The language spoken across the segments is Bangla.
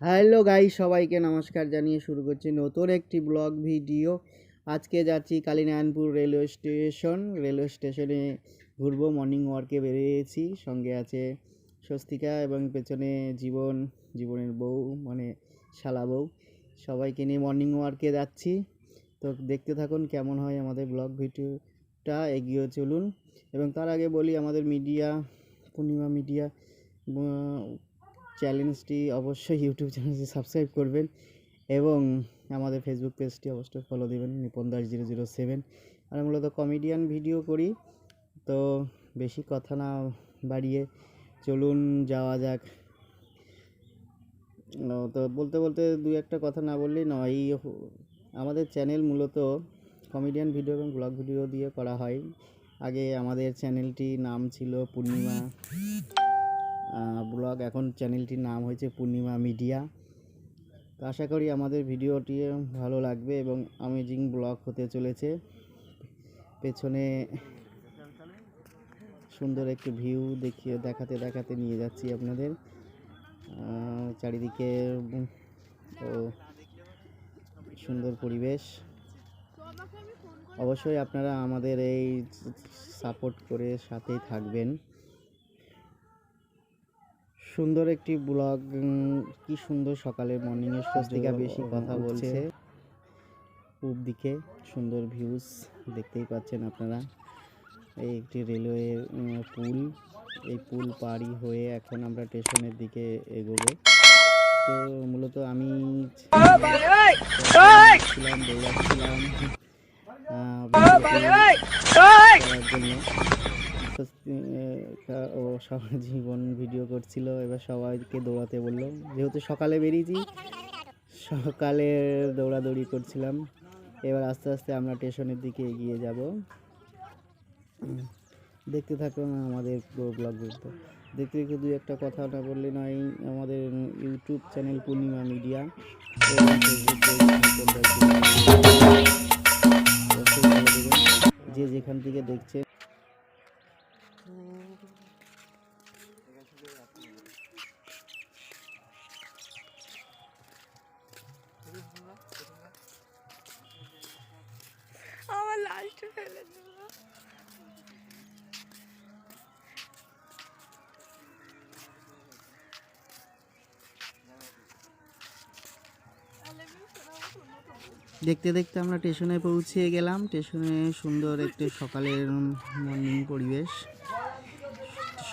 হ্যালো গাই সবাইকে নমস্কার জানিয়ে শুরু করছি নতুন একটি ব্লগ ভিডিও। আজকে যাচ্ছি কালীনারায়ণপুর রেলওয়ে স্টেশন। রেলওয়ে স্টেশনে ঘুরবো মর্নিং ওয়ার্কে বেরিয়েছি। সঙ্গে আছে স্বস্তিকা এবং পেছনে জীবন, জীবনের বউ মানে শালা বউ। সবাইকে নিয়ে মর্নিং ওয়ার্কে যাচ্ছি। তো দেখতে থাকুন কেমন হয় আমাদের ব্লগ ভিডিওটা, এগিয়ে চলুন। এবং তার আগে বলি, আমাদের মিডিয়া, পূর্ণিমা মিডিয়া চ্যালেঞ্জটি অবশ্যই ইউটিউব চ্যানেলটি সাবস্ক্রাইব করবেন এবং আমাদের ফেসবুক পেজটি অবশ্যই ফলো দেবেন, Nipon Das zero zero seven আর মূলত কমেডিয়ান ভিডিও করি, তো বেশি কথা না বাড়িয়ে চলুন, যাওয়া যাক। তো বলতে বলতে দু একটা কথা না বললেই নয় আমাদের চ্যানেল মূলত কমেডিয়ান ভিডিও এবং ব্লগ ভিডিও দিয়ে করা হয়। আগে আমাদের চ্যানেলটি নাম ছিল পূর্ণিমা। ব্লগ এখন চ্যানেলটির নাম হয়েছে পূর্ণিমা মিডিয়া তো আশা করি আমাদের ভিডিওটি ভালো লাগবে এবং অ্যামেজিং ব্লগ হতে চলেছে। পেছনে সুন্দর একটি ভিউ দেখিয়ে, দেখাতে দেখাতে নিয়ে যাচ্ছি আপনাদের। চারিদিকে তো সুন্দর পরিবেশ। অবশ্যই আপনারা আমাদের এই সাপোর্ট করে সাথেই থাকবেন। সুন্দর একটি ব্লগ কি সুন্দর সকালে মর্নিং এর স্বস্তিকা বেশি কথা বলছে পূব দিকে সুন্দর ভিউজ দেখতেই পাচ্ছেন আপনারা এই একটি রেলওয়ে পুল এই পুল পাড়ি হয়ে এখন আমরা স্টেশনের দিকে এগোবো তো মূলত আমি ছিলাম দৌড়াচ্ছিলাম জন্য ও সবার জীবন ভিডিও করছিল এবার সবাইকে দৌড়াতে বলল যেহেতু সকালে বেরিয়েছি সকালে দৌড়াদৌড়ি করছিলাম এবার আস্তে আস্তে আমরা স্টেশনের দিকে এগিয়ে যাব দেখতে থাকুন আমাদের ব্লগ দেখতে দেখতে দেখতে দুই একটা কথা না বললে নয় আমাদের ইউটিউব চ্যানেল পূর্ণিমা মিডিয়া। যে যেখান থেকে দেখছে আমার লাস্ট ফেলে দেখতে দেখতে আমরা স্টেশনে পৌঁছে গেলাম। স্টেশনে সুন্দর একটি সকালের মর্নিং পরিবেশ।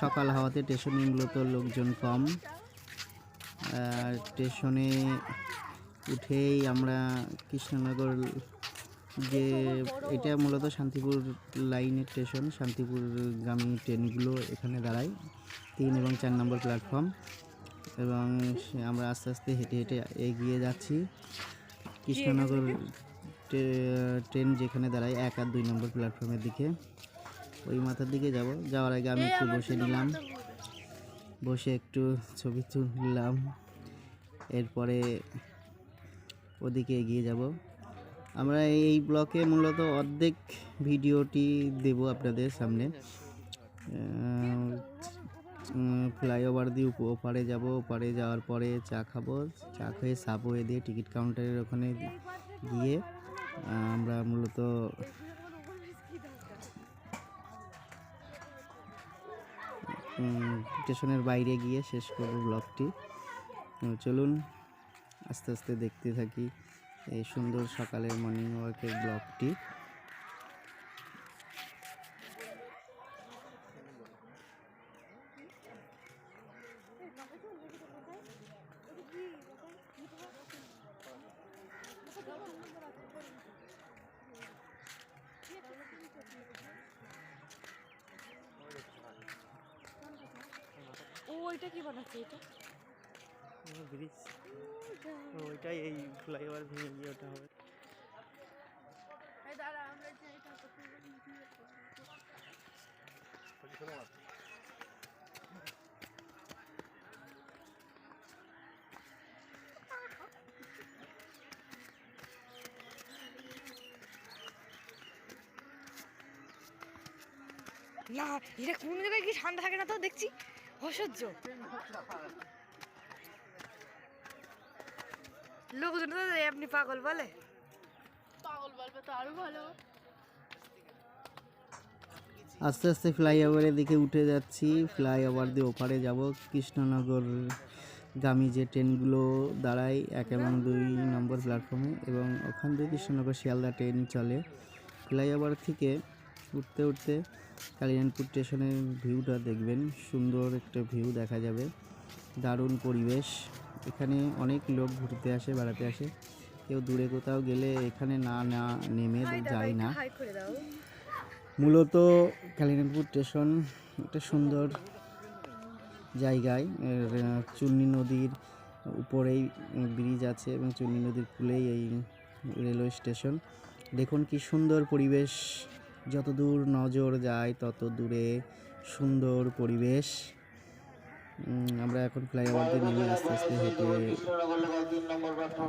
সকাল হওয়াতে স্টেশনে মূলত লোকজন কম। আর স্টেশনে উঠেই আমরা কৃষ্ণনগর যে এটা মূলত শান্তিপুর লাইনের স্টেশন শান্তিপুরগামী ট্রেনগুলো এখানে দাঁড়ায়। তিন এবং চার নম্বর প্ল্যাটফর্ম। এবং আমরা আস্তে আস্তে হেঁটে হেঁটে এগিয়ে যাচ্ছি। কৃষ্ণনগর ট্রে- ট্রেন যেখানে দাঁড়ায় এক আর দুই নম্বর প্ল্যাটফর্মের দিকে। ওই মাথার দিকে যাব। যাওয়ার আগে আমি একটু বসে নিলাম। বসে একটু ছবি তুললাম। এরপরে ওদিকে এগিয়ে যাব। আমরা এই ব্লকে মূলত অর্ধেক ভিডিওটি দেব আপনাদের সামনে। ফ্লাইওভার দিয়ে ওপারে যাব। ওপারে যাওয়ার পরে চা খাব। চা খেয়ে সাবওয়ে দিয়ে টিকিট কাউন্টারের ওখানে গিয়ে আমরা মূলত স্টেশনের বাইরে গিয়ে শেষ করব ব্লগটি। চলুন, আস্তে আস্তে দেখতে থাকি এই সুন্দর সকালের মর্নিং ওয়াকের ব্লগটি। ও ওইটা কি বানাচ্ছে এটা? ব্রিজ। ওইটাই এই ফ্লাইওভার ভেঙে গিয়ে ওটা হবে। দাঁড়া আমরা না এটা কোন জায়গায় কি ঠান্ডা থাকে না তো দেখছি। অসহ্য। লোকজন তো আপনি পাগল বলে। পাগল বলবে তো আরও ভালো। আস্তে আস্তে ফ্লাইওভারের দিকে উঠে যাচ্ছি। ফ্লাইওভার দিয়ে ওপারে যাব। কৃষ্ণনগর গামী যে ট্রেনগুলো দাঁড়ায় এক এবং দুই নম্বর প্ল্যাটফর্মে এবং ওখান থেকে কৃষ্ণনগর শিয়ালদা ট্রেন চলে। ফ্লাইওভার থেকে উঠতে উঠতে কালিয়ানপুর স্টেশনের ভিউটা দেখবেন। সুন্দর একটা ভিউ দেখা যাবে। দারুণ পরিবেশ। এখানে অনেক লোক ঘুরতে আসে বেড়াতে আসে। কেউ দূরে কোথাও গেলে এখানে না না নেমে যায় না। মূলত কালিনাপুর স্টেশন একটা সুন্দর জায়গায় চুন্নি নদীর উপরেই ব্রিজ আছে এবং চুন্নি নদীর কূলেই এই রেলওয়ে স্টেশন। দেখুন কি সুন্দর পরিবেশ। যত দূর নজর যায় তত দূরে সুন্দর পরিবেশ। আমরা এখন ফ্লাইওভার দিয়ে নেমে আস্তে আস্তে হেঁটে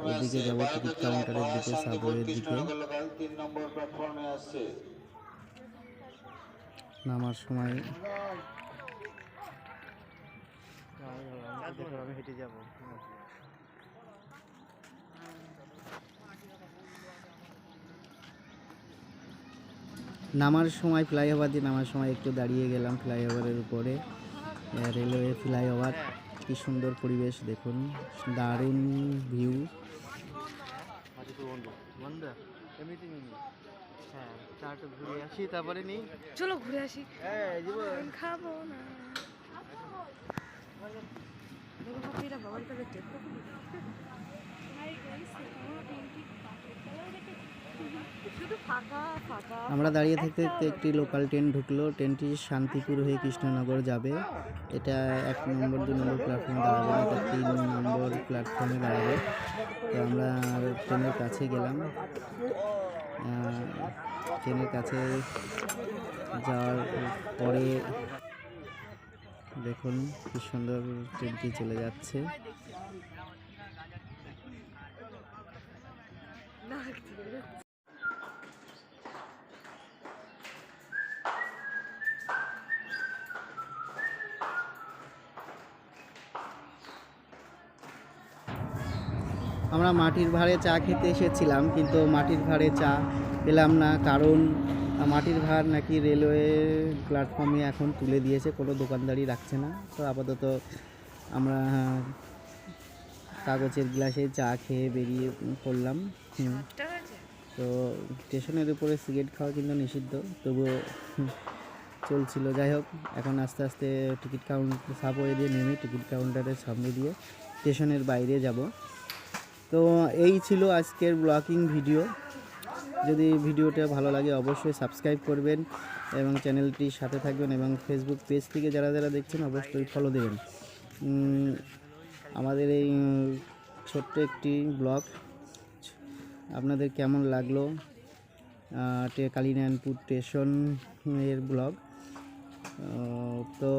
ওদিকে যাব টিকিট কাউন্টারের দিকে, সাবওয়ের দিকে। নামার সময় আমি হেঁটে যাব। নামার সময় ফ্লাইওভার দিয়ে নামার সময় একটু দাঁড়িয়ে গেলাম ফ্লাইওভারের উপরে। রেলওয়ে ফ্লাইওভার কি সুন্দর পরিবেশ দেখুন দারুণ ভিউ। ঘুরে আসি তারপরে চলো ঘুরে আসি। হ্যাঁ খাব না। বাবার কাছে দেখো শুধু ফাঁকা ফাঁকা আমরা দাঁড়িয়ে থাকতে থাকতে একটি লোকাল ট্রেন ঢুকলো। ট্রেনটি শান্তিপুর হয়ে কৃষ্ণনগর যাবে। এটা এক নম্বর দু নম্বর প্ল্যাটফর্মে দাঁড়াবে এটা তিন নম্বর প্ল্যাটফর্মে দাঁড়াবে। তো আমরা ট্রেনের কাছে গেলাম। ট্রেনের কাছে যাওয়ার পরে দেখুন কি সুন্দর ট্রেনটি চলে যাচ্ছে। আমরা মাটির ভাড়ে চা খেতে এসেছিলাম কিন্তু মাটির ভাড়ে চা পেলাম না কারণ মাটির ভাড় নাকি রেলওয়ে প্ল্যাটফর্মে এখন তুলে দিয়েছে কোনো দোকানদারি রাখছে না। তো আপাতত আমরা কাগজের গ্লাসে চা খেয়ে বেরিয়ে পড়লাম। তো স্টেশনের উপরে সিগারেট খাওয়া কিন্তু নিষিদ্ধ তবুও চলছিল। যাই হোক এখন আস্তে আস্তে টিকিট কাউন্টার সাবওয়ে দিয়ে নেমে টিকিট কাউন্টারের সামনে দিয়ে স্টেশনের বাইরে যাব। তো এই ছিল আজকের ব্লগিং ভিডিও। যদি ভিডিওটা ভালো লাগে অবশ্যই সাবস্ক্রাইব করবেন এবং চ্যানেলটির সাথে থাকবেন এবং ফেসবুক পেজ থেকে যারা যারা দেখছেন অবশ্যই ফলো দেবেন। আমাদের এই ছোট্ট একটি ব্লগ। আপনাদের কেমন লাগল? কালিনায়নপুর স্টেশনের ব্লগ। তো